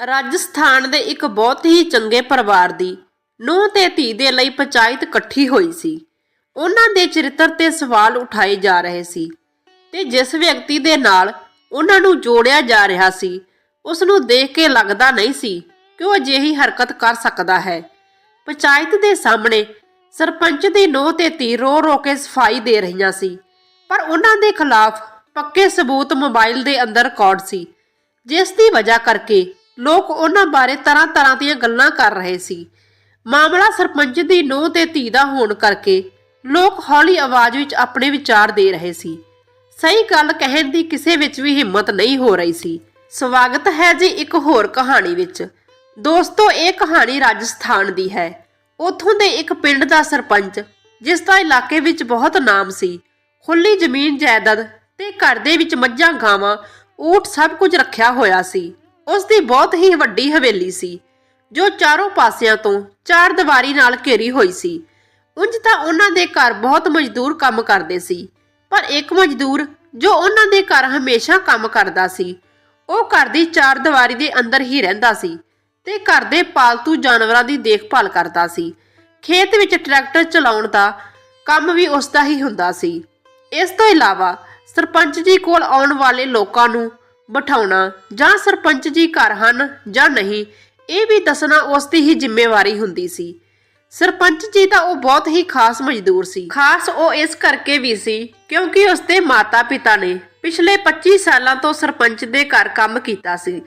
ਰਾਜਸਥਾਨ ਦੇ ਇੱਕ ਬਹੁਤ ਹੀ ਚੰਗੇ ਪਰਿਵਾਰ ਦੀ ਨੂੰਹ ਤੇ ਧੀ ਦੇ ਲਈ ਪੰਚਾਇਤ ਇਕੱਠੀ ਹੋਈ ਸੀ। ਉਹਨਾਂ ਦੇ ਚਰਿੱਤਰ ਤੇ ਸਵਾਲ ਉਠਾਏ ਜਾ ਰਹੇ ਸੀ ਤੇ ਜਿਸ ਵਿਅਕਤੀ ਦੇ ਨਾਲ ਉਹਨਾਂ ਨੂੰ ਜੋੜਿਆ ਜਾ ਰਿਹਾ ਸੀ ਉਸ ਨੂੰ ਦੇਖ ਕੇ ਲੱਗਦਾ ਨਹੀਂ ਸੀ ਕਿ ਉਹ ਅਜਿਹੀ ਹਰਕਤ ਕਰ ਸਕਦਾ ਹੈ। ਪੰਚਾਇਤ ਦੇ ਸਾਹਮਣੇ ਸਰਪੰਚ ਦੀ ਨੂੰਹ ਤੇ ਧੀ ਰੋ ਰੋ ਕੇ ਸਫ਼ਾਈ ਦੇ ਰਹੀਆਂ ਸੀ, ਪਰ ਉਹਨਾਂ ਦੇ ਖਿਲਾਫ ਪੱਕੇ ਸਬੂਤ ਮੋਬਾਈਲ ਦੇ ਅੰਦਰ ਰਿਕਾਰਡ ਸੀ, ਜਿਸ ਦੀ ਵਜ੍ਹਾ ਕਰਕੇ ਲੋਕ ਉਹਨਾਂ ਬਾਰੇ ਤਰ੍ਹਾਂ ਤਰ੍ਹਾਂ ਦੀਆਂ ਗੱਲਾਂ ਕਰ ਰਹੇ ਸੀ। ਮਾਮਲਾ ਸਰਪੰਚ ਦੀ ਨੂੰਹ ਤੇ ਧੀ ਦਾ ਹੋਣ ਕਰਕੇ ਲੋਕ ਹੌਲੀ ਆਵਾਜ਼ ਵਿੱਚ ਆਪਣੇ ਵਿਚਾਰ ਦੇ ਰਹੇ ਸੀ। ਸਹੀ ਗੱਲ ਕਹਿਣ ਦੀ ਕਿਸੇ ਵਿੱਚ ਵੀ ਹਿੰਮਤ ਨਹੀਂ ਹੋ ਰਹੀ ਸੀ। ਸਵਾਗਤ ਹੈ ਜੀ ਇੱਕ ਹੋਰ ਕਹਾਣੀ ਵਿੱਚ। ਦੋਸਤੋ, ਇਹ ਕਹਾਣੀ ਰਾਜਸਥਾਨ ਦੀ ਹੈ। ਉੱਥੋਂ ਦੇ ਇੱਕ ਪਿੰਡ ਦਾ ਸਰਪੰਚ, ਜਿਸ ਦਾ ਇਲਾਕੇ ਵਿੱਚ ਬਹੁਤ ਨਾਮ ਸੀ। ਖੁੱਲੀ ਜ਼ਮੀਨ, ਜਾਇਦਾਦ ਤੇ ਘਰ ਦੇ ਵਿੱਚ ਮੱਝਾਂ, ਗਾਵਾਂ, ਊਠ ਸਭ ਕੁਝ ਰੱਖਿਆ ਹੋਇਆ ਸੀ। ਉਸ ਦੀ ਬਹੁਤ ਹੀ ਵੱਡੀ ਹਵੇਲੀ ਸੀ, ਜੋ ਚਾਰੋਂ ਪਾਸਿਆਂ ਤੋਂ ਚਾਰ ਦੀਵਾਰੀ ਨਾਲ ਘੇਰੀ ਹੋਈ ਸੀ। ਉਂਝ ਤਾਂ ਉਹਨਾਂ ਦੇ ਘਰ ਬਹੁਤ ਮਜ਼ਦੂਰ ਕੰਮ ਕਰਦੇ ਸੀ, ਪਰ ਇੱਕ ਮਜ਼ਦੂਰ ਜੋ ਉਹਨਾਂ ਦੇ ਘਰ ਹਮੇਸ਼ਾ ਕੰਮ ਕਰਦਾ ਸੀ, ਉਹ ਘਰ ਦੀ ਚਾਰ ਦੀਵਾਰੀ ਦੇ ਅੰਦਰ ਹੀ ਰਹਿੰਦਾ ਸੀ ਤੇ ਘਰ ਦੇ ਪਾਲਤੂ ਜਾਨਵਰਾਂ ਦੀ ਦੇਖਭਾਲ ਕਰਦਾ ਸੀ। ਖੇਤ ਵਿੱਚ ਟਰੈਕਟਰ ਚਲਾਉਣ ਦਾ ਕੰਮ ਵੀ ਉਸ ਦਾ ਹੀ ਹੁੰਦਾ ਸੀ। ਇਸ ਤੋਂ ਇਲਾਵਾ ਸਰਪੰਚ ਜੀ ਕੋਲ ਆਉਣ ਵਾਲੇ ਲੋਕਾਂ ਨੂੰ ਬਿਠਾਉਣਾ ਜਾਂ ਸਰਪੰਚ ਜੀ ਘਰ ਹਨ ਜਾਂ ਨਹੀਂ, ਇਹ ਵੀ ਦੱਸਣਾ ਉਸ ਦੀ ਹੀ ਜ਼ਿੰਮੇਵਾਰੀ ਹੁੰਦੀ ਸੀ। ਸਰਪੰਚ ਜੀ ਤਾਂ ਉਹ ਬਹੁਤ ਹੀ ਖਾਸ ਮਜ਼ਦੂਰ ਸੀ। ਖਾਸ ਉਹ ਇਸ ਕਰਕੇ ਵੀ ਸੀ ਕਿਉਂਕਿ ਉਸ ਦੇ ਮਾਤਾ-ਪਿਤਾ ਨੇ ਪਿਛਲੇ 25 ਸਾਲਾਂ ਤੋਂ ਸਰਪੰਚ ਦੇ ਘਰ ਕੰਮ ਕੀਤਾ ਸੀ।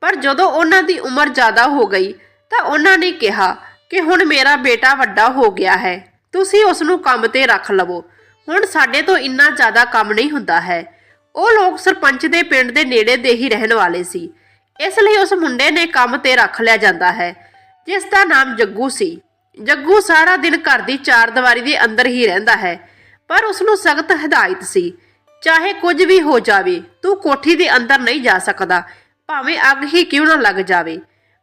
ਪਰ ਜਦੋਂ ਉਹਨਾਂ ਦੀ ਉਮਰ ਜ਼ਿਆਦਾ ਹੋ ਗਈ ਤਾਂ ਉਹਨਾਂ ਨੇ ਕਿਹਾ ਕਿ ਹੁਣ ਮੇਰਾ ਬੇਟਾ ਵੱਡਾ ਹੋ ਗਿਆ ਹੈ, ਤੁਸੀਂ ਉਸ ਨੂੰ ਕੰਮ ਤੇ ਰੱਖ ਲਵੋ। ਹੁਣ ਸਾਡੇ ਤੋਂ ਇੰਨਾ ਜ਼ਿਆਦਾ ਕੰਮ ਨਹੀਂ ਹੁੰਦਾ ਹੈ। ਉਹ ਲੋਕ ਸਰਪੰਚ ਦੇ ਪਿੰਡ ਦੇ ਨੇੜੇ ਦੇ ਹੀ ਰਹਿਣ ਵਾਲੇ ਸੀ। ਇਸ ਲਈ ਉਸ ਮੁੰਡੇ ਨੇ ਕੰਮ ਤੇ ਰੱਖ ਲਿਆ ਜਾਂਦਾ ਹੈ, ਜਿਸ ਦਾ ਨਾਮ ਜੱਗੂ ਸੀ। ਜੱਗੂ ਸਾਰਾ ਦਿਨ ਘਰ ਦੀ ਚਾਰ ਦੀਵਾਰੀ ਦੇ ਅੰਦਰ ਹੀ ਰਹਿੰਦਾ ਹੈ, ਪਰ ਉਸ ਨੂੰ ਸਖਤ ਹਦਾਇਤ ਸੀ, ਚਾਹੇ ਕੁਝ ਵੀ ਹੋ ਜਾਵੇ, ਤੂੰ ਕੋਠੀ ਦੇ ਅੰਦਰ ਨਹੀਂ ਜਾ ਸਕਦਾ, ਭਾਵੇਂ ਅੱਗ ਹੀ ਕਿਉਂ ਨਾ ਲੱਗ ਜਾਵੇ,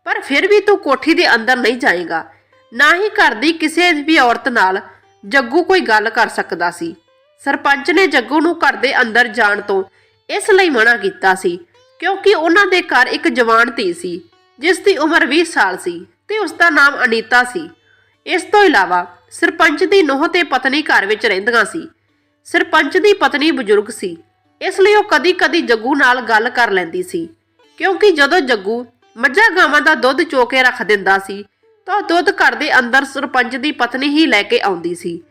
ਪਰ ਫਿਰ ਵੀ ਤੂੰ ਕੋਠੀ ਦੇ ਅੰਦਰ ਨਹੀਂ ਜਾਏਗਾ। ਨਾ ਹੀ ਘਰ ਦੀ ਕਿਸੇ ਵੀ ਔਰਤ ਨਾਲ ਜੱਗੂ ਕੋਈ ਗੱਲ ਕਰ ਸਕਦਾ ਸੀ। ਸਰਪੰਚ ਨੇ ਜੱਗੂ ਨੂੰ ਘਰ ਦੇ ਅੰਦਰ ਜਾਣ ਤੋਂ ਇਸ ਲਈ ਮਨਾ ਕੀਤਾ ਸੀ, ਕਿਉਂਕਿ ਉਹਨਾਂ ਦੇ ਘਰ ਇੱਕ ਜਵਾਨ ਧੀ ਸੀ, ਜਿਸ ਦੀ ਉਮਰ 20 ਸਾਲ ਸੀ ਤੇ ਉਸ ਦਾ ਨਾਮ ਅਨੀਤਾ ਸੀ। ਇਸ ਤੋਂ ਇਲਾਵਾ ਸਰਪੰਚ ਦੀ ਨੂੰਹ ਤੇ ਪਤਨੀ ਘਰ ਵਿੱਚ ਰਹਿੰਦੀਆਂ ਸੀ। ਸਰਪੰਚ ਦੀ ਪਤਨੀ ਬਜ਼ੁਰਗ ਸੀ, ਇਸ ਲਈ ਉਹ ਕਦੀ-ਕਦੀ ਜੱਗੂ ਨਾਲ ਗੱਲ ਕਰ ਲੈਂਦੀ ਸੀ, ਕਿਉਂਕਿ ਜਦੋਂ ਜੱਗੂ ਮੱਝਾਂ ਗਾਵਾਂ ਦਾ ਦੁੱਧ ਚੋ ਕੇ ਰੱਖ ਦਿੰਦਾ ਸੀ, ਤਾਂ ਉਹ ਦੁੱਧ ਘਰ ਦੇ ਅੰਦਰ ਸਰਪੰਚ ਦੀ ਪਤਨੀ ਹੀ ਲੈ ਕੇ ਆਉਂਦੀ ਸੀ।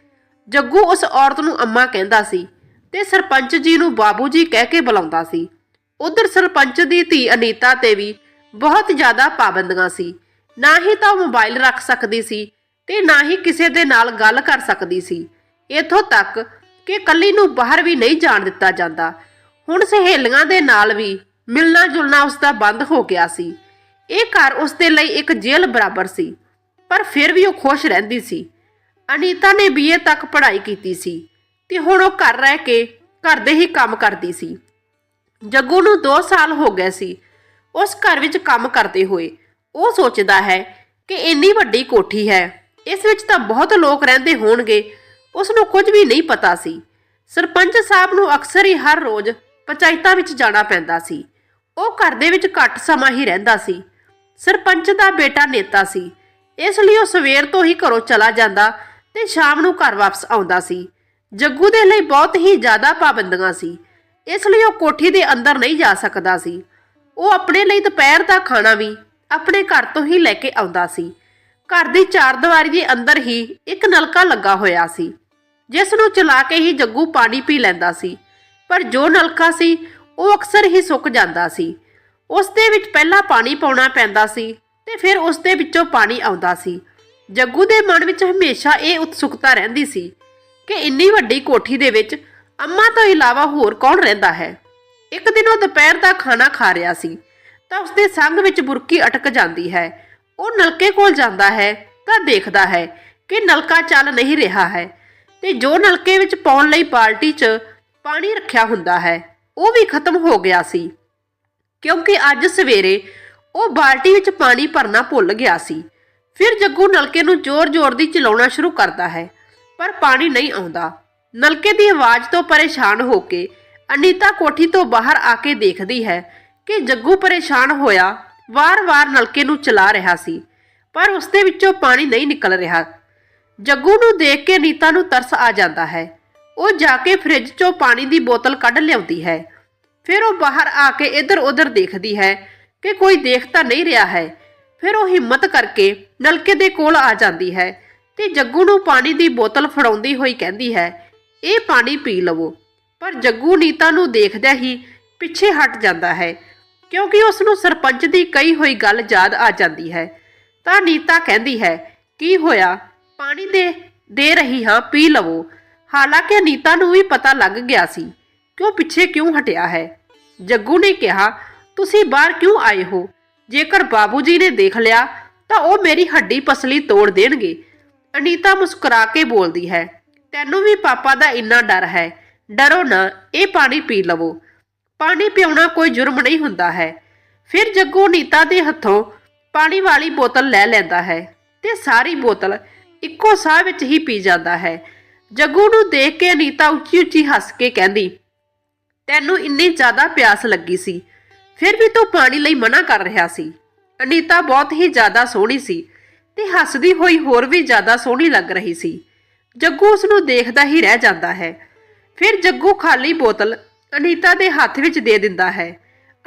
ਜੱਗੂ ਉਸ ਔਰਤ ਨੂੰ ਅੰਮਾ ਕਹਿੰਦਾ ਸੀ ਤੇ ਸਰਪੰਚ ਜੀ ਨੂੰ ਬਾਬੂ ਜੀ ਕਹਿ ਕੇ ਬੁਲਾਉਂਦਾ ਸੀ। ਉਧਰ ਸਰਪੰਚ ਦੀ ਧੀ ਅਨੀਤਾ ਤੇ ਵੀ ਬਹੁਤ ਜ਼ਿਆਦਾ ਪਾਬੰਦੀਆਂ ਸੀ। ਨਾ ਹੀ ਤਾਂ ਉਹ ਮੋਬਾਈਲ ਰੱਖ ਸਕਦੀ ਸੀ ਤੇ ਨਾ ਹੀ ਕਿਸੇ ਦੇ ਨਾਲ ਗੱਲ ਕਰ ਸਕਦੀ ਸੀ। ਇਥੋਂ ਤੱਕ ਕਿ ਕੱਲੀ ਨੂੰ ਬਾਹਰ ਵੀ ਨਹੀਂ ਜਾਣ ਦਿੱਤਾ ਜਾਂਦਾ। ਹੁਣ ਸਹੇਲੀਆਂ ਦੇ ਨਾਲ ਵੀ ਮਿਲਣਾ ਜੁਲਣਾ ਉਸ ਦਾ ਬੰਦ ਹੋ ਗਿਆ ਸੀ। ਇਹ ਘਰ ਉਸ ਦੇ ਲਈ ਇੱਕ ਜੇਲ੍ਹ ਬਰਾਬਰ ਸੀ, ਪਰ ਫਿਰ ਵੀ ਉਹ ਖੁਸ਼ ਰਹਿੰਦੀ ਸੀ। ਅਨੀਤਾ ਨੇ ਬੀਏ ਤੱਕ ਪੜ੍ਹਾਈ ਕੀਤੀ ਸੀ ਤੇ ਹੁਣ ਉਹ ਘਰ ਰਹਿ ਕੇ ਘਰ ਦੇ ਹੀ ਕੰਮ ਕਰਦੀ ਸੀ। ਜੱਗੂ ਨੂੰ 2 ਸਾਲ ਹੋ ਗਏ ਸੀ। ਉਸ ਘਰ ਵਿੱਚ ਕੰਮ ਕਰਦੇ ਹੋਏ ਉਹ ਸੋਚਦਾ ਹੈ ਕਿ ਇੰਨੀ ਵੱਡੀ ਕੋਠੀ ਹੈ। ਇਸ ਵਿੱਚ ਤਾਂ ਬਹੁਤ ਲੋਕ ਰਹਿੰਦੇ ਹੋਣਗੇ। ਉਸ ਨੂੰ ਕੁਝ ਵੀ ਨਹੀਂ ਪਤਾ ਸੀ। ਸਰਪੰਚ ਸਾਹਿਬ ਨੂੰ ਅਕਸਰ ਹੀ ਹਰ ਰੋਜ਼ ਪੰਚਾਇਤਾਂ ਵਿੱਚ ਜਾਣਾ ਪੈਂਦਾ ਸੀ। ਉਹ ਘਰ ਦੇ ਵਿੱਚ ਘੱਟ ਸਮਾਂ ਹੀ ਰਹਿੰਦਾ ਸੀ। ਸਰਪੰਚ ਦਾ ਬੇਟਾ ਨੇਤਾ ਸੀ। ਇਸ ਲਈ ਉਹ ਸਵੇਰ ਤੋਂ ਹੀ ਘਰੋਂ ਚਲਾ ਜਾਂਦਾ ਤੇ ਸ਼ਾਮ ਨੂੰ ਘਰ ਵਾਪਸ ਆਉਂਦਾ ਸੀ। ਜੱਗੂ ਦੇ ਲਈ ਬਹੁਤ ਹੀ ਜ਼ਿਆਦਾ ਪਾਬੰਦੀਆਂ ਸੀ। ਇਸ ਲਈ ਉਹ ਕੋਠੀ ਦੇ ਅੰਦਰ ਨਹੀਂ ਜਾ ਸਕਦਾ ਸੀ। ਉਹ ਆਪਣੇ ਲਈ ਦੁਪਹਿਰ ਦਾ ਖਾਣਾ ਵੀ ਆਪਣੇ ਘਰ ਤੋਂ ਹੀ ਲੈ ਕੇ ਆਉਂਦਾ ਸੀ। ਘਰ ਦੀ ਚਾਰ ਦੀਵਾਰੀ ਦੇ ਅੰਦਰ ਹੀ ਇੱਕ ਨਲਕਾ ਲੱਗਾ ਹੋਇਆ ਸੀ, ਜਿਸ ਨੂੰ ਚਲਾ ਕੇ ਹੀ ਜੱਗੂ ਪਾਣੀ ਪੀ ਲੈਂਦਾ ਸੀ। ਪਰ ਜੋ ਨਲਕਾ ਸੀ, ਉਹ ਅਕਸਰ ਹੀ ਸੁੱਕ ਜਾਂਦਾ ਸੀ। ਉਸ ਦੇ ਵਿੱਚ ਪਹਿਲਾਂ ਪਾਣੀ ਪਾਉਣਾ ਪੈਂਦਾ ਸੀ ਤੇ ਫਿਰ ਉਸ ਦੇ ਵਿੱਚੋਂ ਪਾਣੀ ਆਉਂਦਾ ਸੀ। ਜੱਗੂ ਦੇ ਮਨ ਵਿੱਚ ਹਮੇਸ਼ਾ ਇਹ ਉਤਸੁਕਤਾ ਰਹਿੰਦੀ ਸੀ ਕਿ ਇੰਨੀ ਵੱਡੀ ਕੋਠੀ ਦੇ ਵਿੱਚ ਅੰਮਾ ਤੋਂ ਇਲਾਵਾ ਹੋਰ ਕੌਣ ਰਹਿੰਦਾ ਹੈ। ਇੱਕ ਦਿਨ ਉਹ ਦੁਪਹਿਰ ਦਾ ਖਾਣਾ ਖਾ ਰਿਹਾ ਸੀ, ਤਾਂ ਉਸਦੇ ਸੰਗ ਵਿੱਚ ਬੁਰਕੀ ਅਟਕ ਜਾਂਦੀ ਹੈ। ਉਹ ਨਲਕੇ ਕੋਲ ਜਾਂਦਾ ਹੈ, ਤਾਂ ਦੇਖਦਾ ਹੈ ਕਿ ਨਲਕਾ ਚੱਲ ਨਹੀਂ ਰਿਹਾ ਹੈ ਤੇ ਜੋ ਨਲਕੇ ਵਿੱਚ ਪਾਉਣ ਲਈ ਬਾਲਟੀ 'ਚ ਪਾਣੀ ਰੱਖਿਆ ਹੁੰਦਾ ਹੈ, ਉਹ ਵੀ ਖਤਮ ਹੋ ਗਿਆ ਸੀ। ਕਿਉਂਕਿ ਅੱਜ ਸਵੇਰੇ ਉਹ ਬਾਲਟੀ ਵਿੱਚ ਪਾਣੀ ਭਰਨਾ ਭੁੱਲ ਗਿਆ ਸੀ। ਫਿਰ ਜੱਗੂ ਨਲਕੇ ਨੂੰ ਜ਼ੋਰ-ਜ਼ੋਰ ਦੀ ਚਲਾਉਣਾ ਸ਼ੁਰੂ ਕਰਦਾ ਹੈ, ਪਰ ਪਾਣੀ ਨਹੀਂ ਆਉਂਦਾ। ਨਲਕੇ ਦੀ ਆਵਾਜ਼ ਤੋਂ ਪਰੇਸ਼ਾਨ ਹੋ ਕੇ ਅਨੀਤਾ ਕੋਠੀ ਤੋਂ ਬਾਹਰ ਆ ਕੇ ਦੇਖਦੀ ਹੈ ਕਿ ਜੱਗੂ ਪਰੇਸ਼ਾਨ ਹੋਇਆ, ਵਾਰ-ਵਾਰ ਨਲਕੇ ਨੂੰ ਚਲਾ ਰਿਹਾ ਸੀ, ਪਰ ਉਸ ਦੇ ਵਿੱਚੋਂ ਪਾਣੀ ਨਹੀਂ ਨਿਕਲ ਰਿਹਾ। ਜੱਗੂ ਨੂੰ ਦੇਖ ਕੇ ਨੀਤਾ ਨੂੰ ਤਰਸ ਆ ਜਾਂਦਾ ਹੈ। ਉਹ ਜਾ ਕੇ ਫ੍ਰਿਜ 'ਚੋਂ ਪਾਣੀ ਦੀ ਬੋਤਲ ਕੱਢ ਲਿਆਉਂਦੀ ਹੈ। ਫਿਰ ਉਹ ਬਾਹਰ ਆ ਕੇ ਇੱਧਰ-ਉੱਧਰ ਦੇਖਦੀ ਹੈ ਕਿ ਕੋਈ ਦੇਖ ਤਾਂ ਨਹੀਂ ਰਿਹਾ ਹੈ। ਫਿਰ ਉਹ ਹਿੰਮਤ ਕਰਕੇ ਨਲਕੇ ਦੇ ਕੋਲ ਆ ਜਾਂਦੀ ਹੈ ਤੇ ਜੱਗੂ ਨੂੰ ਪਾਣੀ ਦੀ ਬੋਤਲ ਫੜਾਉਂਦੀ ਹੋਈ ਕਹਿੰਦੀ ਹੈ, ਇਹ ਪਾਣੀ ਪੀ ਲਵੋ। ਪਰ ਜੱਗੂ ਨੀਤਾ ਨੂੰ ਦੇਖਦਿਆਂ ਹੀ ਪਿੱਛੇ ਹਟ ਜਾਂਦਾ ਹੈ, ਕਿਉਂਕਿ ਉਸ ਨੂੰ ਸਰਪੰਚ ਦੀ ਕਹੀ ਹੋਈ ਗੱਲ ਯਾਦ ਆ ਜਾਂਦੀ ਹੈ। ਤਾਂ ਨੀਤਾ ਕਹਿੰਦੀ ਹੈ, ਕੀ ਹੋਇਆ? ਪਾਣੀ ਦੇ ਦੇ ਰਹੀ ਹਾਂ, ਪੀ ਲਵੋ। ਹਾਲਾਂਕਿ ਨੀਤਾ ਨੂੰ ਵੀ ਪਤਾ ਲੱਗ ਗਿਆ ਸੀ ਕਿ ਉਹ ਪਿੱਛੇ ਕਿਉਂ ਹਟਿਆ ਹੈ? ਜੱਗੂ ਨੇ ਕਿਹਾ, ਤੁਸੀਂ ਬਾਹਰ ਕਿਉਂ ਆਏ ਹੋ? ਜੇਕਰ ਬਾਬੂ ਜੀ ਨੇ ਦੇਖ ਲਿਆ, ਤਾਂ ਉਹ ਮੇਰੀ ਹੱਡੀ ਪਸਲੀ ਤੋੜ ਦੇਣਗੇ। ਅਨੀਤਾ ਮੁਸਕਰਾ ਕੇ ਬੋਲਦੀ ਹੈ, ਤੈਨੂੰ ਵੀ ਪਾਪਾ ਦਾ ਇੰਨਾ ਡਰ ਹੈ। ਡਰੋ ਨਾ, ਇਹ ਪਾਣੀ ਪੀ ਲਵੋ। ਪਾਣੀ ਪਿਉਣਾ ਕੋਈ ਜੁਰਮ ਨਹੀਂ ਹੁੰਦਾ ਹੈ। ਫਿਰ ਜੱਗੂ ਨੀਤਾ ਦੇ ਹੱਥੋਂ ਪਾਣੀ ਵਾਲੀ ਬੋਤਲ ਲੈ ਲੈਂਦਾ ਹੈ ਤੇ ਸਾਰੀ ਬੋਤਲ ਇੱਕੋ ਸਾਹ ਵਿੱਚ ਹੀ ਪੀ ਜਾਂਦਾ ਹੈ। ਜੱਗੂ ਨੂੰ ਦੇਖ ਕੇ ਅਨੀਤਾ ਉੱਚੀ ਉੱਚੀ ਹੱਸ ਕੇ ਕਹਿੰਦੀ, ਤੈਨੂੰ ਇੰਨੀ ਜ਼ਿਆਦਾ ਪਿਆਸ ਲੱਗੀ ਸੀ। ਫਿਰ ਵੀ ਤੂੰ ਪਾਣੀ ਲਈ ਮਨਾ ਕਰ ਰਿਹਾ ਸੀ। ਅਨੀਤਾ ਬਹੁਤ ਹੀ ਜ਼ਿਆਦਾ ਸੋਹਣੀ ਸੀ ਤੇ ਹੱਸਦੀ ਹੋਈ ਹੋਰ ਵੀ ਜ਼ਿਆਦਾ ਸੋਹਣੀ ਲੱਗ ਰਹੀ ਸੀ। ਜੱਗੂ ਉਸ ਨੂੰ ਦੇਖਦਾ ਹੀ ਰਹਿ ਜਾਂਦਾ ਹੈ। ਫਿਰ ਜੱਗੂ ਖਾਲੀ ਬੋਤਲ ਅਨੀਤਾ ਦੇ ਹੱਥ ਵਿੱਚ ਦੇ ਦਿੰਦਾ ਹੈ।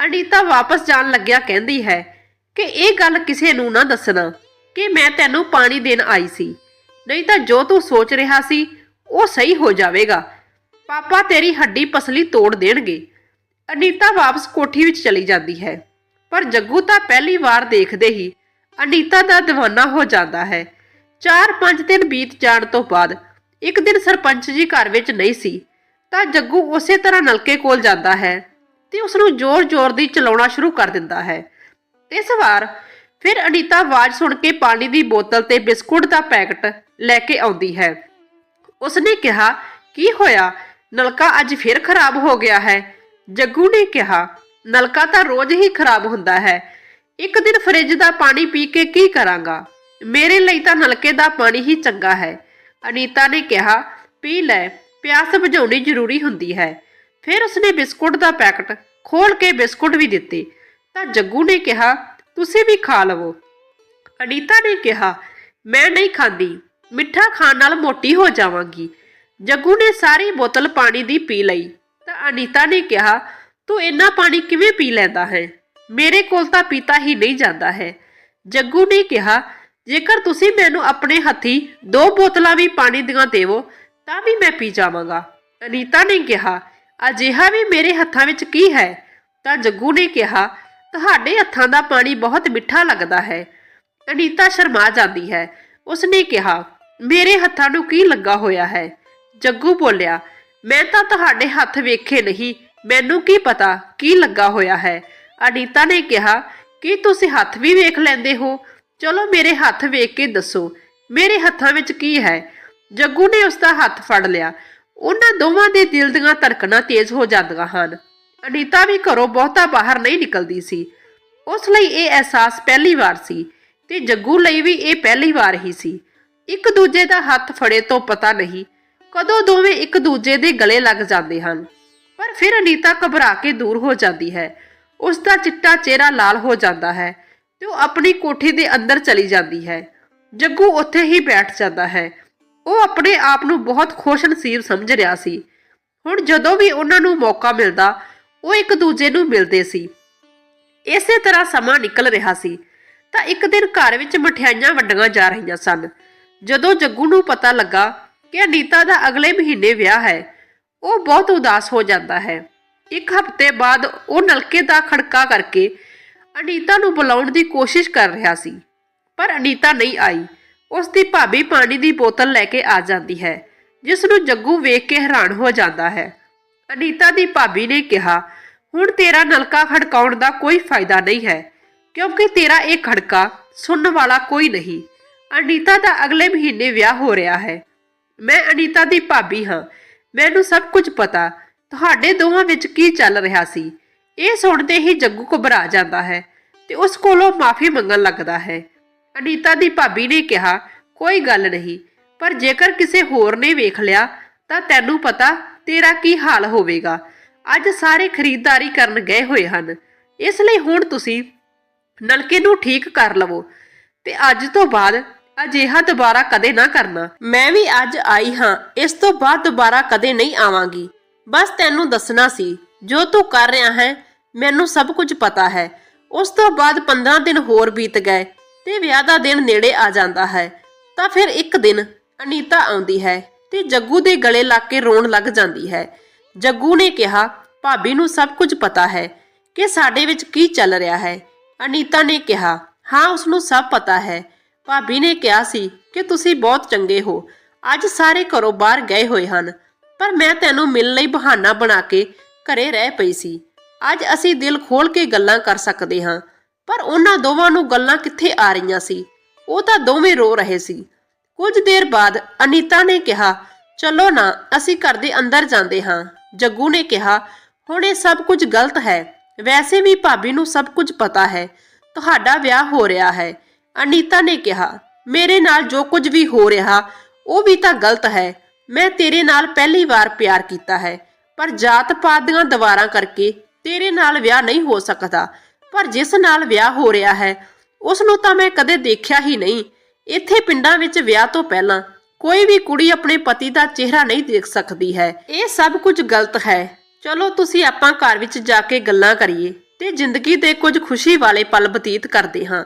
ਅਨੀਤਾ ਵਾਪਸ ਜਾਣ ਲੱਗਿਆ ਕਹਿੰਦੀ ਹੈ ਕਿ ਇਹ ਗੱਲ ਕਿਸੇ ਨੂੰ ਨਾ ਦੱਸਣਾ ਕਿ ਮੈਂ ਤੈਨੂੰ ਪਾਣੀ ਦੇਣ ਆਈ ਸੀ। ਨਹੀਂ ਤਾਂ ਜੋ ਤੂੰ ਸੋਚ ਰਿਹਾ ਸੀ ਉਹ ਸਹੀ ਹੋ ਜਾਵੇਗਾ। ਪਾਪਾ ਤੇਰੀ ਹੱਡੀ ਪਸਲੀ ਤੋੜ ਦੇਣਗੇ। ਅਨੀਤਾ ਵਾਪਸ ਕੋਠੀ ਵਿੱਚ ਚਲੀ ਜਾਂਦੀ ਹੈ। ਪਰ ਜੱਗੂ ਤਾਂ ਪਹਿਲੀ ਵਾਰ ਦੇਖਦੇ ਹੀ ਅਨੀਤਾ ਦਾ دیਵਾਨਾ ਹੋ ਜਾਂਦਾ ਹੈ। 4-5 ਦਿਨ ਬੀਤ ਜਾਣ ਤੋਂ ਬਾਅਦ ਇੱਕ ਦਿਨ ਸਰਪੰਚ ਜੀ ਘਰ ਵਿੱਚ ਨਹੀਂ ਸੀ, ਤਾਂ ਜੱਗੂ ਉਸੇ ਤਰ੍ਹਾਂ ਨਲਕੇ ਕੋਲ ਜਾਂਦਾ ਹੈ ਤੇ ਉਸ ਨੂੰ ਜ਼ੋਰ-ਜ਼ੋਰ ਦੀ ਚਲਾਉਣਾ ਸ਼ੁਰੂ ਕਰ ਦਿੰਦਾ ਹੈ। ਇਸ ਵਾਰ ਫਿਰ ਅਨੀਤਾ ਆਵਾਜ਼ ਸੁਣ ਕੇ ਪਾਣੀ ਦੀ ਬੋਤਲ ਤੇ ਬਿਸਕੁਟ ਦਾ ਪੈਕਟ ਲੈ ਕੇ ਆਉਂਦੀ ਹੈ। ਉਸਨੇ ਕਿਹਾ, ਕੀ ਹੋਇਆ? ਨਲਕਾ ਅੱਜ ਫਿਰ ਖਰਾਬ ਹੋ ਗਿਆ ਹੈ। ਜੱਗੂ ਨੇ ਕਿਹਾ, ਨਲਕਾ ਤਾਂ ਰੋਜ਼ ਹੀ ਖਰਾਬ ਹੁੰਦਾ ਹੈ। ਇੱਕ ਦਿਨ ਫਰਿੱਜ ਦਾ ਪਾਣੀ ਪੀ ਕੇ ਕੀ ਕਰਾਂਗਾ? ਮੇਰੇ ਲਈ ਤਾਂ ਨਲਕੇ ਦਾ ਪਾਣੀ ਹੀ ਚੰਗਾ ਹੈ। ਅਨੀਤਾ ਨੇ ਕਿਹਾ, ਪੀ ਲੈ, ਪਿਆਸ ਬੁਝਾਉਣੀ ਜ਼ਰੂਰੀ ਹੁੰਦੀ ਹੈ। ਫਿਰ ਉਸਨੇ ਬਿਸਕੁਟ ਦਾ ਪੈਕਟ ਖੋਲ ਕੇ ਬਿਸਕੁਟ ਵੀ ਦਿੱਤੇ। ਤਾਂ ਜੱਗੂ ਨੇ ਕਿਹਾ, ਤੁਸੀਂ ਵੀ ਖਾ ਲਵੋ। ਅਨੀਤਾ ਨੇ ਕਿਹਾ, ਮੈਂ ਨਹੀਂ ਖਾਂਦੀ, ਮਿੱਠਾ ਖਾਣ ਨਾਲ ਮੋਟੀ ਹੋ ਜਾਵਾਂਗੀ। ਜੱਗੂ ਨੇ ਸਾਰੀ ਬੋਤਲ ਪਾਣੀ ਦੀ ਪੀ ਲਈ। ਤਾਂ ਅਨੀਤਾ ਨੇ ਕਿਹਾ, ਤੂੰ ਇੰਨਾ ਪਾਣੀ ਕਿਵੇਂ ਪੀ ਲੈਂਦਾ ਹੈ? ਮੇਰੇ ਕੋਲ ਤਾਂ ਪੀਤਾ ਹੀ ਨਹੀਂ ਜਾਂਦਾ ਹੈ। ਜੱਗੂ ਨੇ ਕਿਹਾ, ਜੇਕਰ ਤੁਸੀਂ ਮੈਨੂੰ ਆਪਣੇ ਹੱਥੀ ਦੋ ਬੋਤਲਾਂ ਵੀ ਪਾਣੀ ਦੀਆਂ ਦੇਵੋ, ਤਾਂ ਵੀ ਮੈਂ ਪੀ ਜਾਵਾਂਗਾ। ਅਨੀਤਾ ਨੇ ਕਿਹਾ, ਅਜਿਹਾ ਵੀ ਮੇਰੇ ਹੱਥਾਂ ਵਿੱਚ ਕੀ ਹੈ? ਤਾਂ ਜੱਗੂ ਨੇ ਕਿਹਾ, ਤੁਹਾਡੇ ਹੱਥਾਂ ਦਾ ਪਾਣੀ ਬਹੁਤ ਮਿੱਠਾ ਲੱਗਦਾ ਹੈ। ਅਨੀਤਾ ਸ਼ਰਮਾ ਜਾਂਦੀ ਹੈ। ਉਸਨੇ ਕਿਹਾ, ਮੇਰੇ ਹੱਥਾਂ ਨੂੰ ਕੀ ਲੱਗਾ ਹੋਇਆ ਹੈ? ਜੱਗੂ ਬੋਲਿਆ ਮੈਂ ਤਾਂ ਤੁਹਾਡੇ ਹੱਥ ਵੇਖੇ ਨਹੀਂ। ਮੈਨੂੰ ਕੀ ਪਤਾ ਕੀ ਲੱਗਾ ਹੋਇਆ ਹੈ। ਅਨੀਤਾ ਨੇ ਕਿਹਾ, ਕਿ ਤੁਸੀਂ ਹੱਥ ਵੀ ਵੇਖ ਲੈਂਦੇ ਹੋ? ਚਲੋ ਮੇਰੇ ਹੱਥ ਵੇਖ ਕੇ ਦੱਸੋ, ਮੇਰੇ ਹੱਥਾਂ ਵਿੱਚ ਕੀ ਹੈ? ਜੱਗੂ ਨੇ ਉਸ ਦਾ ਹੱਥ ਫੜ ਲਿਆ। ਉਹਨਾਂ ਦੋਵਾਂ ਦੇ ਦਿਲ ਦੀਆਂ ਧੜਕਣਾਂ ਤੇਜ਼ ਹੋ ਜਾਂਦੀਆਂ ਹਨ। ਅਨੀਤਾ ਵੀ ਘਰੋਂ ਬਹੁਤਾ ਬਾਹਰ ਨਹੀਂ ਨਿਕਲਦੀ ਸੀ। ਉਸ ਲਈ ਇਹ ਅਹਿਸਾਸ ਪਹਿਲੀ ਵਾਰ ਸੀ ਤੇ ਜੱਗੂ ਲਈ ਵੀ ਇਹ ਪਹਿਲੀ ਵਾਰ ਹੀ ਸੀ। ਇੱਕ ਦੂਜੇ ਦਾ ਹੱਥ ਫੜੇ ਤੋਂ ਪਤਾ ਨਹੀਂ ਕਦੋਂ ਦੋਵੇਂ ਇੱਕ ਦੂਜੇ ਦੇ ਗਲੇ ਲੱਗ ਜਾਂਦੇ ਹਨ। ਪਰ ਫਿਰ ਅਨੀਤਾ ਘਬਰਾ ਕੇ ਦੂਰ ਹੋ ਜਾਂਦੀ ਹੈ। ਉਸ ਦਾ ਚਿੱਟਾ ਚਿਹਰਾ ਲਾਲ ਹੋ ਜਾਂਦਾ ਹੈ ਤੇ ਉਹ ਆਪਣੀ ਕੋਠੀ ਦੇ ਅੰਦਰ ਚਲੀ ਜਾਂਦੀ ਹੈ। ਜੱਗੂ ਉੱਥੇ ਹੀ ਬੈਠ ਜਾਂਦਾ ਹੈ। ਉਹ ਆਪਣੇ ਆਪ ਨੂੰ ਬਹੁਤ ਖੁਸ਼ ਨਸੀਬ ਸਮਝ ਰਿਹਾ ਸੀ। ਹੁਣ ਜਦੋਂ ਵੀ ਉਹਨਾਂ ਨੂੰ ਮੌਕਾ ਮਿਲਦਾ, ਉਹ ਇੱਕ ਦੂਜੇ ਨੂੰ ਮਿਲਦੇ ਸੀ। ਇਸੇ ਤਰ੍ਹਾਂ ਸਮਾਂ ਨਿਕਲ ਰਿਹਾ ਸੀ। ਤਾਂ ਇੱਕ ਦਿਨ ਘਰ ਵਿੱਚ ਮਠਿਆਈਆਂ ਵੰਡੀਆਂ ਜਾ ਰਹੀਆਂ ਸਨ। ਜਦੋਂ ਜੱਗੂ ਨੂੰ ਪਤਾ ਲੱਗਾ ਕਿ ਅਨੀਤਾ ਦਾ ਅਗਲੇ ਮਹੀਨੇ ਵਿਆਹ ਹੈ। ਉਹ ਬਹੁਤ ਉਦਾਸ ਹੋ ਜਾਂਦਾ ਹੈ। ਇੱਕ ਹਫ਼ਤੇ ਬਾਅਦ ਉਹ ਨਲਕੇ ਦਾ ਖੜਕਾ ਕਰਕੇ ਅਨੀਤਾ ਨੂੰ ਬੁਲਾਉਣ ਦੀ ਕੋਸ਼ਿਸ਼ ਕਰ ਰਿਹਾ ਸੀ, ਪਰ ਅਨੀਤਾ ਨਹੀਂ ਆਈ। ਉਸ ਦੀ ਭਾਬੀ ਪਾਣੀ ਦੀ ਬੋਤਲ ਲੈ ਕੇ ਆ ਜਾਂਦੀ ਹੈ, ਜਿਸ ਨੂੰ ਜੱਗੂ ਵੇਖ ਕੇ ਹੈਰਾਨ ਹੋ ਜਾਂਦਾ ਹੈ। ਅਨੀਤਾ ਦੀ ਭਾਬੀ ਨੇ ਕਿਹਾ, ਹੁਣ ਤੇਰਾ ਨਲਕਾ ਖੜਕਾਉਣ ਦਾ ਕੋਈ ਫਾਇਦਾ ਨਹੀਂ ਹੈ, ਕਿਉਂਕਿ ਤੇਰਾ ਇਹ ਖੜਕਾ ਸੁਣਨ ਵਾਲਾ ਕੋਈ ਨਹੀਂ। ਅਨੀਤਾ ਦਾ ਅਗਲੇ ਮਹੀਨੇ ਵਿਆਹ ਹੋ ਰਿਹਾ ਹੈ। ਮੈਂ ਅਨੀਤਾ ਦੀ ਭਾਬੀ ਹਾਂ। ਮੈਨੂੰ ਸਭ ਕੁਝ ਪਤਾ। ਤੁਹਾਡੇ ਦੋਵਾਂ ਵਿੱਚ ਕੀ ਚੱਲ ਰਿਹਾ ਸੀ? ਇਹ ਸੁਣਦੇ ਹੀ ਜੱਗੂ ਘਬਰਾ ਜਾਂਦਾ ਹੈ ਤੇ ਉਸ ਕੋਲੋਂ ਮਾਫੀ ਮੰਗਣ ਲੱਗਦਾ ਹੈ। ਅਨੀਤਾ ਦੀ ਭਾਬੀ ਨੇ ਕਿਹਾ, ਕੋਈ ਗੱਲ ਨਹੀਂ, ਪਰ ਜੇਕਰ ਕਿਸੇ ਹੋਰ ਨੇ ਵੇਖ ਲਿਆ, ਤਾਂ ਤੈਨੂੰ ਪਤਾ ਤੇਰਾ ਕੀ ਹਾਲ ਹੋਵੇਗਾ। ਅੱਜ ਸਾਰੇ ਖਰੀਦਦਾਰੀ ਕਰਨ ਗਏ ਹੋਏ ਹਨ। ਇਸ ਲਈ ਹੁਣ ਤੁਸੀਂ ਨਲਕੇ ਨੂੰ ਠੀਕ ਕਰ ਲਵੋ। ਤੇ ਅੱਜ ਤੋਂ ਬਾਅਦ ਅਜਿਹਾ ਦੁਬਾਰਾ ਕਦੇ ਨਾ ਕਰਨਾ। ਮੈਂ ਵੀ ਅੱਜ ਆਈ ਹਾਂ, ਇਸ ਤੋਂ ਬਾਅਦ ਦੁਬਾਰਾ ਕਦੇ ਨਹੀਂ ਆਵਾਂਗੀ। ਬਸ ਤੈਨੂੰ ਦੱਸਣਾ ਸੀ, ਜੋ ਤੂੰ ਕਰ ਰਿਹਾ ਹੈ, ਮੈਨੂੰ ਸਭ ਕੁਝ ਪਤਾ ਹੈ। ਉਸ ਤੋਂ ਬਾਅਦ 15 ਦਿਨ ਹੋਰ ਬੀਤ ਗਏ ਤੇ ਵਿਆਹ ਦਾ ਦਿਨ ਨੇੜੇ ਆ ਜਾਂਦਾ ਹੈ। ਤਾਂ ਫਿਰ ਇੱਕ ਦਿਨ ਅਨੀਤਾ ਆਉਂਦੀ ਹੈ ਤੇ ਜੱਗੂ ਦੇ ਗਲੇ ਲੱਗ ਕੇ ਰੋਣ ਲੱਗ ਜਾਂਦੀ ਹੈ। ਜੱਗੂ ਨੇ ਕਿਹਾ, ਭਾਬੀ ਨੂੰ ਸਭ ਕੁਝ ਪਤਾ ਹੈ ਕਿ ਸਾਡੇ ਵਿੱਚ ਕੀ ਚੱਲ ਰਿਹਾ ਹੈ। ਅਨੀਤਾ ਨੇ ਕਿਹਾ, ਹਾਂ ਉਸ ਨੂੰ ਸਭ ਪਤਾ ਹੈ। ਭਾਬੀ ਨੇ ਕਿਹਾ ਸੀ ਕਿ ਤੁਸੀਂ ਬਹੁਤ ਚੰਗੇ ਹੋ। ਅੱਜ ਸਾਰੇ ਘਰੋਂ ਬਾਹਰ ਗਏ ਹੋਏ ਹਨ, ਪਰ ਮੈਂ ਤੈਨੂੰ ਮਿਲਣ ਲਈ ਬਹਾਨਾ ਬਣਾ ਕੇ ਘਰੇ ਰਹਿ ਪਈ ਸੀ। ਅੱਜ ਅਸੀਂ ਦਿਲ ਖੋਲ ਕੇ ਗੱਲਾਂ ਕਰ ਸਕਦੇ ਹਾਂ, ਪਰ ਉਹਨਾਂ ਦੋਵਾਂ ਨੂੰ ਗੱਲਾਂ ਕਿੱਥੇ ਆ ਰਹੀਆਂ ਸੀ? ਉਹ ਤਾਂ ਦੋਵੇਂ ਰੋ ਰਹੇ ਸੀ। ਕੁਝ ਦੇਰ ਬਾਅਦ ਅਨੀਤਾ ਨੇ ਕਿਹਾ, ਚਲੋ ਨਾ, ਅਸੀਂ ਘਰ ਦੇ ਅੰਦਰ ਜਾਂਦੇ ਹਾਂ। ਜੱਗੂ ਨੇ ਕਿਹਾ, ਹੁਣ ਇਹ ਸਭ ਕੁਝ ਗਲਤ ਹੈ। ਵੈਸੇ ਵੀ ਭਾਬੀ ਨੂੰ ਸਭ ਕੁਝ ਪਤਾ ਹੈ। ਤੁਹਾਡਾ ਵਿਆਹ ਹੋ ਰਿਹਾ ਹੈ। ਅਨੀਤਾ ਨੇ ਕਿਹਾ, ਮੇਰੇ ਨਾਲ ਜੋ ਕੁਝ ਵੀ ਹੋ ਰਿਹਾ, ਉਹ ਵੀ ਤਾਂ ਗਲਤ ਹੈ। ਮੈਂ ਤੇਰੇ ਨਾਲ ਪਹਿਲੀ ਵਾਰ ਪਿਆਰ ਕੀਤਾ ਹੈ, ਪਰ ਜਾਤ ਪਾਤ ਦੀਆਂ ਦੀਵਾਰਾਂ ਕਰਕੇ ਤੇਰੇ ਨਾਲ ਵਿਆਹ ਨਹੀਂ ਹੋ ਸਕਦਾ। ਪਰ ਜਿਸ ਨਾਲ ਵਿਆਹ ਹੋ ਰਿਹਾ ਹੈ ਉਸ ਨੂੰ ਤਾਂ ਮੈਂ ਕਦੇ ਦੇਖਿਆ ਹੀ ਨਹੀਂ। ਇੱਥੇ ਪਿੰਡਾਂ ਵਿੱਚ ਵਿਆਹ ਤੋਂ ਪਹਿਲਾਂ ਕੋਈ ਵੀ ਕੁੜੀ ਆਪਣੇ ਪਤੀ ਦਾ ਚਿਹਰਾ ਨਹੀਂ ਦੇਖ ਸਕਦੀ ਹੈ। ਇਹ ਸਭ ਕੁਝ ਗਲਤ ਹੈ। ਚਲੋ ਤੁਸੀਂ ਆਪਾਂ ਘਰ ਵਿੱਚ ਜਾ ਕੇ ਗੱਲਾਂ ਕਰੀਏ ਤੇ ਜ਼ਿੰਦਗੀ ਦੇ ਕੁਝ ਖੁਸ਼ੀ ਵਾਲੇ ਪਲ ਬਤੀਤ ਕਰਦੇ ਹਾਂ।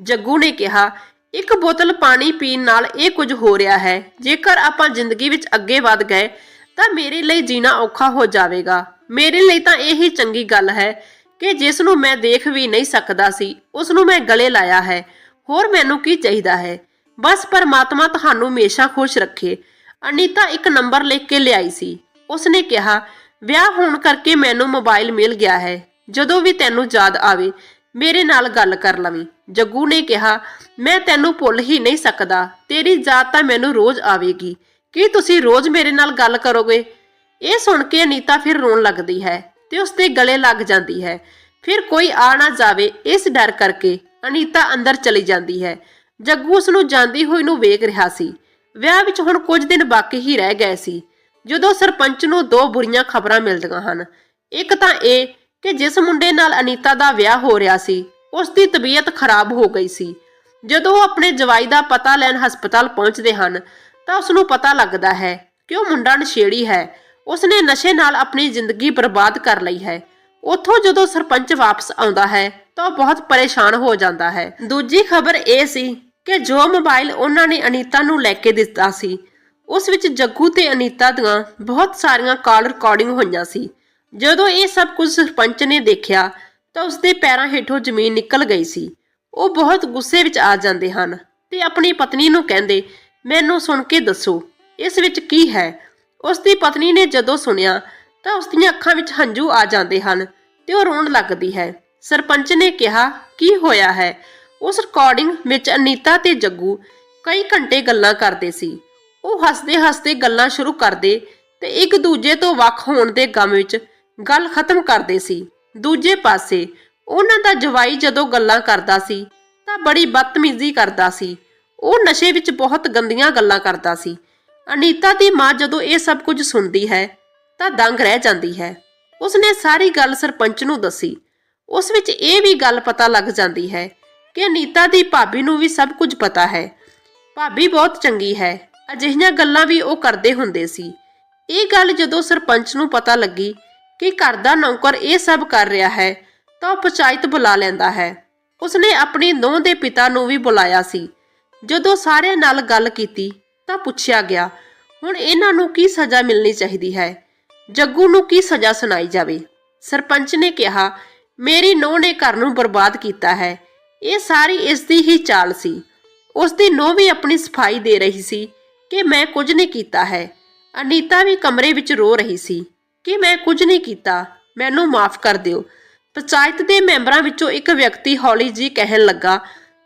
ਜੱਗੂ ਨੇ ਕਿਹਾ, ਇੱਕ ਬੋਤਲ ਪਾਣੀ ਪੀਣ ਨਾਲ ਇਹ ਕੁਝ ਹੋ ਰਿਹਾ ਹੈ। ਜੇਕਰ ਆਪਾਂ ਜ਼ਿੰਦਗੀ ਵਿੱਚ ਅੱਗੇ ਵਧ ਗਏ, ਤਾਂ ਮੇਰੇ ਲਈ ਜੀਣਾ ਔਖਾ ਹੋ ਜਾਵੇਗਾ। ਮੇਰੇ ਲਈ ਤਾਂ ਇਹ ਹੀ ਚੰਗੀ ਗੱਲ ਹੈ ਕਿ ਜਿਸ ਨੂੰ ਮੈਂ ਦੇਖ ਵੀ ਨਹੀਂ ਸਕਦਾ ਸੀ, ਉਸ ਨੂੰ ਮੈਂ ਗਲੇ ਲਾਇਆ ਹੈ। ਹੋਰ ਮੈਨੂੰ ਕੀ ਚਾਹੀਦਾ ਹੈ? ਬਸ ਪਰਮਾਤਮਾ ਤੁਹਾਨੂੰ ਹਮੇਸ਼ਾ ਖੁਸ਼ ਰੱਖੇ। ਅਨੀਤਾ ਇੱਕ ਨੰਬਰ ਲਿਖ ਕੇ ਲਿਆਈ ਸੀ। ਉਸਨੇ ਕਿਹਾ, ਵਿਆਹ ਹੋਣ ਕਰਕੇ ਮੈਨੂੰ ਮੋਬਾਈਲ ਮਿਲ ਗਿਆ ਹੈ। ਜਦੋਂ ਵੀ ਤੈਨੂੰ ਯਾਦ ਆਵੇ ਮੇਰੇ ਨਾਲ ਗੱਲ ਕਰ ਲਵੀਂ। ਜੱਗੂ ਨੇ ਕਿਹਾ, ਮੈਂ ਤੈਨੂੰ ਭੁੱਲ ਹੀ ਨਹੀਂ ਸਕਦਾ। ਤੇਰੀ ਯਾਦ ਤਾਂ ਮੈਨੂੰ ਰੋਜ਼ ਆਵੇਗੀ। ਕੀ ਤੁਸੀਂ ਰੋਜ਼ ਮੇਰੇ ਨਾਲ ਗੱਲ ਕਰੋਗੇ? ਇਹ ਸੁਣ ਕੇ ਅਨੀਤਾ ਫਿਰ ਰੋਣ ਲੱਗਦੀ ਹੈ ਤੇ ਉਸਦੇ ਗਲੇ ਲੱਗ ਜਾਂਦੀ ਹੈ। ਫਿਰ ਕੋਈ ਆ ਨਾ ਜਾਵੇ ਇਸ ਡਰ ਕਰਕੇ ਅਨੀਤਾ ਅੰਦਰ ਚਲੀ ਜਾਂਦੀ ਹੈ। ਜੱਗੂ ਉਸ ਨੂੰ ਜਾਂਦੀ ਹੋਈ ਨੂੰ ਵੇਖ ਰਿਹਾ ਸੀ। ਵਿਆਹ ਵਿੱਚ ਹੁਣ ਕੁਝ ਦਿਨ ਬਾਕੀ ਹੀ ਰਹਿ ਗਏ ਸੀ। ਜਦੋਂ ਸਰਪੰਚ ਨੂੰ ਦੋ ਬੁਰੀਆਂ ਖਬਰਾਂ ਮਿਲਦੀਆਂ ਹਨ। ਇੱਕ ਤਾਂ ਇਹ ਕਿ ਜਿਸ ਮੁੰਡੇ ਨਾਲ ਅਨੀਤਾ ਦਾ ਵਿਆਹ ਹੋ ਰਿਹਾ ਸੀ ਉਸ ਦੀ ਤਬੀਅਤ ਖਰਾਬ ਹੋ ਗਈ ਸੀ। ਜਦੋਂ ਉਹ ਆਪਣੇ ਜਵਾਈ ਦਾ ਪਤਾ ਲੈਣ ਹਸਪਤਾਲ ਪਹੁੰਚਦੇ ਹਨ, ਤਾਂ ਉਸ ਨੂੰ ਪਤਾ ਲੱਗਦਾ ਹੈ ਕਿ ਉਹ ਮੁੰਡਾ ਨਸ਼ੇੜੀ ਹੈ। ਉਸਨੇ ਨਸ਼ੇ ਨਾਲ ਆਪਣੀ ਜ਼ਿੰਦਗੀ ਬਰਬਾਦ ਕਰ ਲਈ ਹੈ। ਉੱਥੋਂ ਜਦੋਂ ਸਰਪੰਚ ਵਾਪਸ ਆਉਂਦਾ ਹੈ, ਤਾਂ ਉਹ ਬਹੁਤ ਪਰੇਸ਼ਾਨ ਹੋ ਜਾਂਦਾ ਹੈ। ਦੂਜੀ ਖਬਰ ਇਹ ਸੀ ਕਿ ਜੋ ਮੋਬਾਈਲ ਉਹਨਾਂ ਨੇ ਅਨੀਤਾ ਨੂੰ ਲੈ ਕੇ ਦਿੱਤਾ ਸੀ, ਉਸ ਵਿੱਚ ਜੱਗੂ ਤੇ ਅਨੀਤਾ ਦੀਆਂ ਬਹੁਤ ਸਾਰੀਆਂ ਕਾਲ ਰਿਕਾਰਡਿੰਗ ਹੋਈਆਂ ਸੀ। ਜਦੋਂ ਇਹ ਸਭ ਕੁਝ ਸਰਪੰਚ ਨੇ ਦੇਖਿਆ ਤਾਂ ਉਸਦੇ ਪੈਰਾਂ ਹੇਠੋਂ ਜ਼ਮੀਨ ਨਿਕਲ ਗਈ ਸੀ। ਉਹ ਬਹੁਤ ਗੁੱਸੇ ਵਿੱਚ ਆ ਜਾਂਦੇ ਹਨ ਤੇ ਆਪਣੀ ਪਤਨੀ ਨੂੰ ਕਹਿੰਦੇ, ਮੈਨੂੰ ਸੁਣ ਕੇ ਦੱਸੋ, ਇਸ ਵਿੱਚ ਕੀ ਹੈ? ਉਸ ਦੀ ਪਤਨੀ ਨੇ ਜਦੋਂ ਸੁਣਿਆ ਤਾਂ ਉਸ ਦੀਆਂ ਅੱਖਾਂ ਵਿੱਚ ਹੰਝੂ ਆ ਜਾਂਦੇ ਹਨ ਤੇ ਉਹ ਰੋਣ ਲੱਗਦੀ ਹੈ। ਸਰਪੰਚ ਨੇ ਕਿਹਾ, ਕੀ ਹੋਇਆ ਹੈ? ਉਸ ਰਿਕਾਰਡਿੰਗ ਵਿੱਚ ਅਨੀਤਾ ਤੇ ਜੱਗੂ ਕਈ ਘੰਟੇ ਗੱਲਾਂ ਕਰਦੇ ਸੀ। ਉਹ ਹੱਸਦੇ ਹੱਸਦੇ ਗੱਲਾਂ ਸ਼ੁਰੂ ਕਰਦੇ ਤੇ ਇੱਕ ਦੂਜੇ ਤੋਂ ਵੱਖ ਹੋਣ ਦੇ ਗਮ ਵਿੱਚ ਗੱਲ ਖਤਮ ਕਰਦੇ ਸੀ। ਦੂਜੇ ਪਾਸੇ ਉਹਨਾਂ ਦਾ ਜਵਾਈ ਜਦੋਂ ਗੱਲਾਂ ਕਰਦਾ ਸੀ, ਤਾਂ ਬੜੀ ਬਦਤਮੀਜ਼ੀ ਕਰਦਾ ਸੀ। ਉਹ ਨਸ਼ੇ ਵਿੱਚ ਬਹੁਤ ਗੰਦੀਆਂ ਗੱਲਾਂ ਕਰਦਾ ਸੀ। ਅਨੀਤਾ ਦੀ ਮਾਂ ਜਦੋਂ ਇਹ ਸਭ ਕੁਝ ਸੁਣਦੀ ਹੈ, ਤਾਂ ਦੰਗ ਰਹਿ ਜਾਂਦੀ ਹੈ। ਉਸਨੇ ਸਾਰੀ ਗੱਲ ਸਰਪੰਚ ਨੂੰ ਦੱਸੀ। ਉਸ ਵਿੱਚ ਇਹ ਵੀ ਗੱਲ ਪਤਾ ਲੱਗ ਜਾਂਦੀ ਹੈ ਕਿ ਅਨੀਤਾ ਦੀ ਭਾਬੀ ਨੂੰ ਵੀ ਸਭ ਕੁਝ ਪਤਾ ਹੈ। ਭਾਬੀ ਬਹੁਤ ਚੰਗੀ ਹੈ, ਅਜਿਹੀਆਂ ਗੱਲਾਂ ਵੀ ਉਹ ਕਰਦੇ ਹੁੰਦੇ ਸੀ। ਇਹ ਗੱਲ ਜਦੋਂ ਸਰਪੰਚ ਨੂੰ ਪਤਾ ਲੱਗੀ ਕਿ ਘਰ ਦਾ ਨੌਕਰ ਇਹ ਸਭ ਕਰ ਰਿਹਾ ਹੈ, ਤਾਂ ਉਹ ਪੰਚਾਇਤ ਬੁਲਾ ਲੈਂਦਾ ਹੈ। ਉਸਨੇ ਆਪਣੀ ਨੂੰਹ ਦੇ ਪਿਤਾ ਨੂੰ ਵੀ ਬੁਲਾਇਆ ਸੀ। ਜਦੋਂ ਸਾਰਿਆਂ ਨਾਲ ਗੱਲ ਕੀਤੀ, ਤਾਂ ਪੁੱਛਿਆ ਗਿਆ, ਹੁਣ ਇਹਨਾਂ ਨੂੰ ਕੀ ਸਜ਼ਾ ਮਿਲਣੀ ਚਾਹੀਦੀ ਹੈ? ਜੱਗੂ ਨੂੰ ਕੀ ਸਜ਼ਾ ਸੁਣਾਈ ਜਾਵੇ? ਸਰਪੰਚ ਨੇ ਕਿਹਾ, ਮੇਰੀ ਨੂੰਹ ਨੇ ਘਰ ਨੂੰ ਬਰਬਾਦ ਕੀਤਾ ਹੈ। ਇਹ ਸਾਰੀ ਇਸ ਦੀ ਹੀ ਚਾਲ ਸੀ। ਉਸ ਦੀ ਨੂੰਹ ਵੀ ਆਪਣੀ ਸਫ਼ਾਈ ਦੇ ਰਹੀ ਸੀ ਕਿ ਮੈਂ ਕੁਝ ਨਹੀਂ ਕੀਤਾ ਹੈ। ਅਨੀਤਾ ਵੀ ਕਮਰੇ ਵਿੱਚ ਰੋ ਰਹੀ ਸੀ। ਕਿ ਮੈਂ ਕੁਝ ਨਹੀਂ ਕੀਤਾ, ਮੈਨੂੰ ਮਾਫ ਕਰ ਦਿਓ। ਪੰਚਾਇਤ ਦੇ ਮੈਂਬਰਾਂ ਵਿੱਚੋਂ ਇੱਕ ਵਿਅਕਤੀ ਹੌਲੀ ਜੀ ਕਹਿਣ ਲੱਗਾ,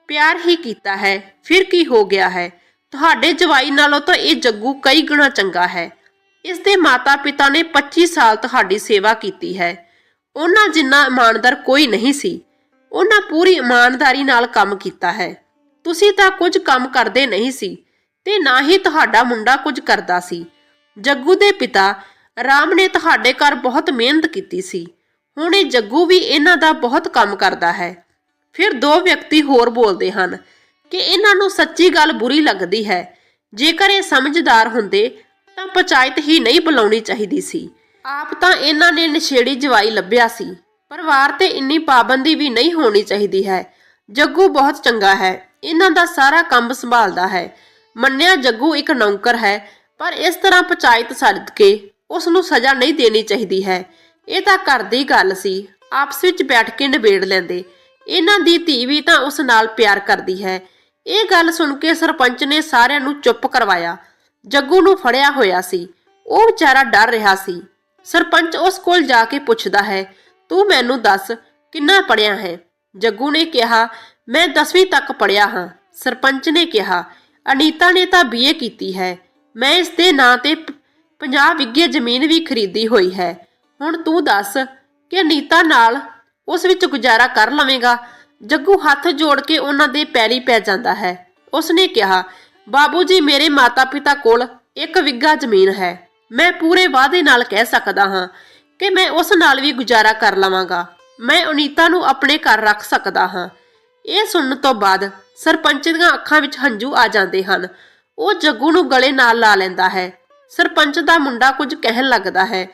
ਪਿਆਰ ਹੀ ਕੀਤਾ ਹੈ, ਫਿਰ ਕੀ ਹੋ ਗਿਆ ਹੈ? ਤੁਹਾਡੇ ਜਵਾਈ ਨਾਲੋਂ ਤਾਂ ਇਹ ਜੱਗੂ ਕਈ ਗੁਣਾ ਚੰਗਾ ਹੈ। ਇਸ ਦੇ ਮਾਤਾ-ਪਿਤਾ ਨੇ 25 ਸਾਲ ਤੁਹਾਡੀ ਸੇਵਾ ਕੀਤੀ ਹੈ। ਉਹਨਾਂ ਜਿੰਨਾ ਇਮਾਨਦਾਰ ਕੋਈ ਨਹੀਂ ਸੀ। ਉਹਨਾਂ ਪੂਰੀ ਇਮਾਨਦਾਰੀ ਨਾਲ ਕੰਮ ਕੀਤਾ ਹੈ। ਤੁਸੀਂ ਤਾਂ ਕੁਝ ਕੰਮ ਕਰਦੇ ਨਹੀਂ ਸੀ ਤੇ ਨਾ ਹੀ ਤੁਹਾਡਾ ਮੁੰਡਾ ਕੁਝ ਕਰਦਾ ਸੀ। ਜੱਗੂ ਦੇ ਪਿਤਾ ਰਾਮ ਨੇ ਤੁਹਾਡੇ ਘਰ ਬਹੁਤ ਮਿਹਨਤ ਕੀਤੀ ਸੀ। ਹੁਣ ਇਹ ਜੱਗੂ ਵੀ ਇਹਨਾਂ ਦਾ ਬਹੁਤ ਕੰਮ ਕਰਦਾ ਹੈ। ਫਿਰ ਦੋ ਵਿਅਕਤੀ ਹੋਰ ਬੋਲਦੇ ਹਨ ਕਿ ਇਹਨਾਂ ਨੂੰ ਸੱਚੀ ਗੱਲ ਬੁਰੀ ਲੱਗਦੀ ਹੈ। ਜੇਕਰ ਇਹ ਸਮਝਦਾਰ ਹੁੰਦੇ, ਤਾਂ ਪੰਚਾਇਤ ਹੀ ਨਹੀਂ ਬੁਲਾਉਣੀ ਚਾਹੀਦੀ ਸੀ। ਆਪ ਤਾਂ ਇਹਨਾਂ ਨੇ ਨਸ਼ੇੜੀ ਜਵਾਈ ਲੱਭਿਆ ਸੀ। ਪਰਿਵਾਰ ਤੇ ਇੰਨੀ ਪਾਬੰਦੀ ਵੀ ਨਹੀਂ ਹੋਣੀ ਚਾਹੀਦੀ ਹੈ। ਜੱਗੂ ਬਹੁਤ ਚੰਗਾ ਹੈ। ਇਹਨਾਂ ਦਾ ਸਾਰਾ ਕੰਮ ਸੰਭਾਲਦਾ ਹੈ। ਮੰਨਿਆ ਜੱਗੂ ਇੱਕ ਨੌਕਰ ਹੈ, ਪਰ ਇਸ ਤਰ੍ਹਾਂ ਪੰਚਾਇਤ ਸੱਦ ਕੇ ਉਸ ਨੂੰ ਸਜ਼ਾ ਨਹੀਂ ਦੇਣੀ ਚਾਹੀਦੀ ਹੈ। ਇਹ ਤਾਂ ਘਰ ਦੀ ਗੱਲ ਸੀ। ਆਪਸ ਵਿੱਚ ਬੈਠ ਕੇ ਨਿਬੇੜ ਲੈਂਦੇ। ਇਹਨਾਂ ਦੀ ਧੀ ਵੀ ਤਾਂ ਉਸ ਨਾਲ ਪਿਆਰ ਕਰਦੀ ਹੈ। ਇਹ ਗੱਲ ਸੁਣ ਕੇ ਸਰਪੰਚ ਨੇ ਸਾਰਿਆਂ ਨੂੰ ਚੁੱਪ ਕਰਵਾਇਆ। ਜੱਗੂ ਨੂੰ ਫੜਿਆ ਹੋਇਆ ਸੀ। ਉਹ ਵਿਚਾਰਾ ਡਰ ਰਿਹਾ ਸੀ। ਸਰਪੰਚ ਉਸ ਕੋਲ ਜਾ ਕੇ ਪੁੱਛਦਾ ਹੈ, ਤੂੰ ਮੈਨੂੰ ਦੱਸ, ਕਿੰਨਾ ਪੜਿਆ ਹੈ? ਜੱਗੂ ਨੇ ਕਿਹਾ, ਮੈਂ 10ਵੀਂ ਤੱਕ ਪੜਿਆ ਹਾਂ। ਸਰਪੰਚ ਨੇ ਕਿਹਾ, ਅਨੀਤਾ ਨੇ ਤਾਂ ਬੀਏ ਕੀਤੀ ਹੈ। ਮੈਂ ਇਸ ਦੇ ਨਾਂ ਤੇ 50 ਵਿਗੇ ਜ਼ਮੀਨ ਵੀ ਖਰੀਦੀ ਹੋਈ ਹੈ। ਹੁਣ ਤੂੰ ਦੱਸ ਕਿ ਅਨੀਤਾ ਨਾਲ ਉਸ ਵਿੱਚ ਗੁਜ਼ਾਰਾ ਕਰ ਲਵੇਂਗਾ? ਜੱਗੂ ਹੱਥ ਜੋੜ ਕੇ ਉਹਨਾਂ ਦੇ ਪੈਰੀ ਪੈ ਜਾਂਦਾ ਹੈ। ਉਸਨੇ ਕਿਹਾ, ਬਾਬੂ ਜੀ, ਮੇਰੇ ਮਾਤਾ-ਪਿਤਾ ਕੋਲ ਇੱਕ ਵਿਗਾ ਜ਼ਮੀਨ ਹੈ। ਮੈਂ ਪੂਰੇ ਵਾਅਦੇ ਨਾਲ ਕਹਿ ਸਕਦਾ ਹਾਂ ਕਿ ਮੈਂ ਉਸ ਨਾਲ ਵੀ ਗੁਜ਼ਾਰਾ ਕਰ ਲਵਾਂਗਾ। ਮੈਂ ਅਨੀਤਾ ਨੂੰ ਆਪਣੇ ਘਰ ਰੱਖ ਸਕਦਾ ਹਾਂ। ਇਹ ਸੁਣਨ ਤੋਂ ਬਾਅਦ ਸਰਪੰਚ ਦੀਆਂ ਅੱਖਾਂ ਵਿੱਚ ਹੰਝੂ ਆ ਜਾਂਦੇ ਹਨ। ਉਹ ਜੱਗੂ ਨੂੰ ਗਲੇ ਨਾਲ ਲਾ ਲੈਂਦਾ ਹੈ। ਸਰਪੰਚ ਦਾ ਮੁੰਡਾ ਕੁਝ ਕਹਿਣ ਲੱਗਦਾ ਹੈ।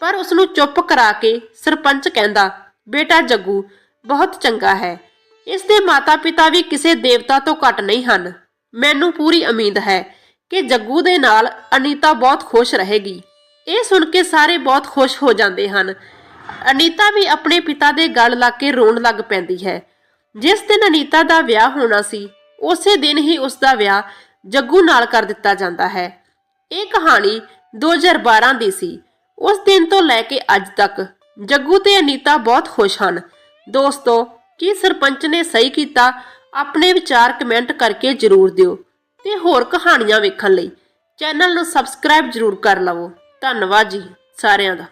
ਪਰ ਉਸ ਨੂੰ ਚੁੱਪ ਕਰਾ ਕੇ ਸਰਪੰਚ ਕਹਿੰਦਾ, ਬੇਟਾ ਜੱਗੂ, ਬਹੁਤ ਚੰਗਾ ਹੈ। ਇਸ ਦੇ ਮਾਤਾ-ਪਿਤਾ ਵੀ ਕਿਸੇ ਦੇਵਤਾ ਤੋਂ ਘੱਟ ਨਹੀਂ ਹਨ। ਮੈਨੂੰ ਪੂਰੀ ਉਮੀਦ ਹੈ ਕਿ ਜੱਗੂ ਦੇ ਨਾਲ ਅਨੀਤਾ ਬਹੁਤ ਖੁਸ਼ ਰਹੇਗੀ। ਇਹ ਸੁਣ ਕੇ ਸਾਰੇ ਬਹੁਤ ਖੁਸ਼ ਹੋ ਜਾਂਦੇ ਹਨ। ਅਨੀਤਾ ਵੀ ਆਪਣੇ ਪਿਤਾ ਦੇ ਗਲ ਲੱਗ ਕੇ ਰੋਣ ਲੱਗ ਪੈਂਦੀ ਹੈ। ਜਿਸ ਦਿਨ ਅਨੀਤਾ ਦਾ ਵਿਆਹ ਹੋਣਾ ਸੀ, ਉਸੇ ਦਿਨ ਹੀ ਉਸ ਦਾ ਵਿਆਹ ਜੱਗੂ ਨਾਲ ਕਰ ਦਿੱਤਾ ਜਾਂਦਾ ਹੈ। ਇਹ ਕਹਾਣੀ 2012 ਦੀ ਸੀ। ਉਸ ਦਿਨ ਤੋਂ ਲੈ ਕੇ ਅੱਜ ਤੱਕ ਜੱਗੂ ਤੇ ਅਨੀਤਾ ਬਹੁਤ ਖੁਸ਼ ਹਨ। ਦੋਸਤੋ, ਕੀ ਸਰਪੰਚ ਨੇ ਸਹੀ ਕੀਤਾ? ਆਪਣੇ ਵਿਚਾਰ ਕਮੈਂਟ ਕਰਕੇ ਜਰੂਰ ਦਿਓ ਤੇ ਹੋਰ ਕਹਾਣੀਆਂ ਵੇਖਣ ਲਈ ਚੈਨਲ ਨੂੰ ਸਬਸਕ੍ਰਾਈਬ ਜਰੂਰ ਕਰ ਲਵੋ। ਧੰਨਵਾਦ ਜੀ ਸਾਰਿਆਂ ਦਾ।